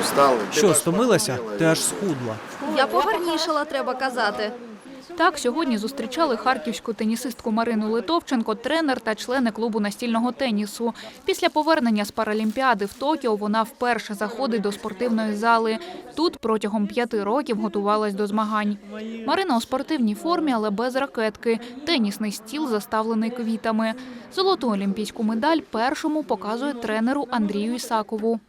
устал. Що, стомилася? Ти аж схудла. Я погарнішала, треба казати. Так сьогодні зустрічали харківську тенісистку Марину Литовченко, тренер та члени клубу настільного тенісу. Після повернення з Паралімпіади в Токіо вона вперше заходить до спортивної зали. Тут протягом п'яти років готувалась до змагань. Марина у спортивній формі, але без ракетки. Тенісний стіл заставлений квітами. Золоту олімпійську медаль першому показує тренеру Андрію Ісакову.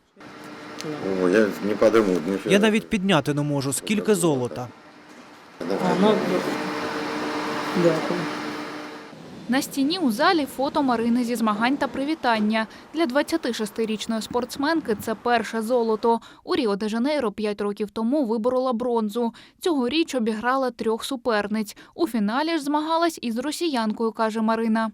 О, я не подумал. Я навіть підняти не можу, скільки золота. А, ну, дякую. На стіні у залі фото Марини зі змагань та привітання. Для 26-річної спортсменки це перше золото. У Ріо-де-Жанейро 5 років тому виборола бронзу. Цьогоріч обіграла трьох суперниць. У фіналі ж змагалась із росіянкою, каже Марина.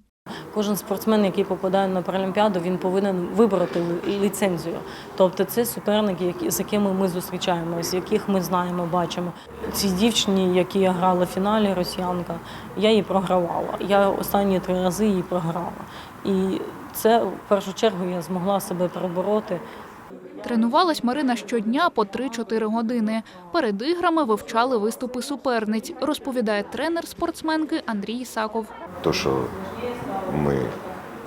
Кожен спортсмен, який попадає на Паралімпіаду, він повинен вибороти ліцензію. Тобто це суперники, з якими ми зустрічаємось, яких ми знаємо, бачимо. Цій дівчині, які я грала в фіналі, росіянка, я її програвала. Я останні три рази її програла. І це в першу чергу я змогла себе перебороти. Тренувалась Марина щодня по 3-4 години. Перед іграми вивчали виступи суперниць, розповідає тренер спортсменки Андрій Ісаков. То, що ми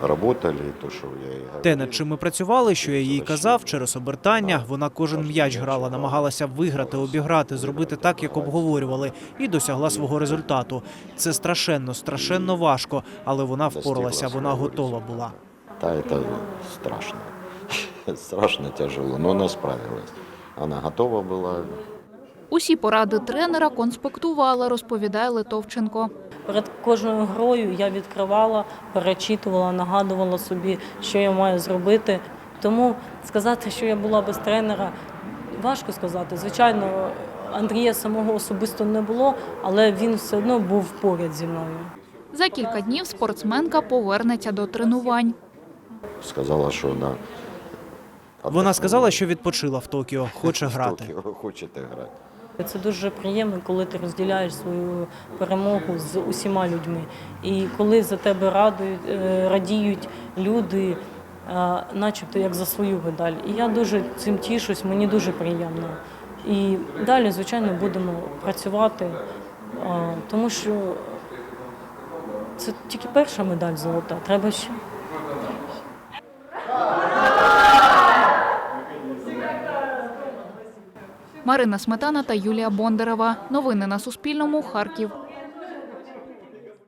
работали, то, що я. Те, над чим ми працювали, що я їй казав, через обертання, вона кожен м'яч грала, намагалася виграти, обіграти, зробити так, як обговорювали, і досягла свого результату. Це страшенно, страшенно важко, але вона впоралася, вона готова була. Да, это страшно. Страшно, тяжело, но она справилась. Она готова была. Усі поради тренера конспектувала, розповідає Литовченко. Перед кожною грою я відкривала, перечитувала, нагадувала собі, що я маю зробити. Тому сказати, що я була без тренера, важко сказати. Звичайно, Андрія самого особисто не було, але він все одно був поряд зі мною. За кілька днів спортсменка повернеться до тренувань. Сказала, що вона... Вона сказала, що відпочила в Токіо, хоче грати. Хочете грати. Це дуже приємно, коли ти розділяєш свою перемогу з усіма людьми. І коли за тебе радують, е, радіють люди, е, начебто як за свою медаль. І я дуже цим тішусь, мені дуже приємно. І далі, звичайно, будемо працювати, е, тому що це тільки перша медаль золота, треба ще. Марина Сметана та Юлія Бондарева. Новини на Суспільному. Харків.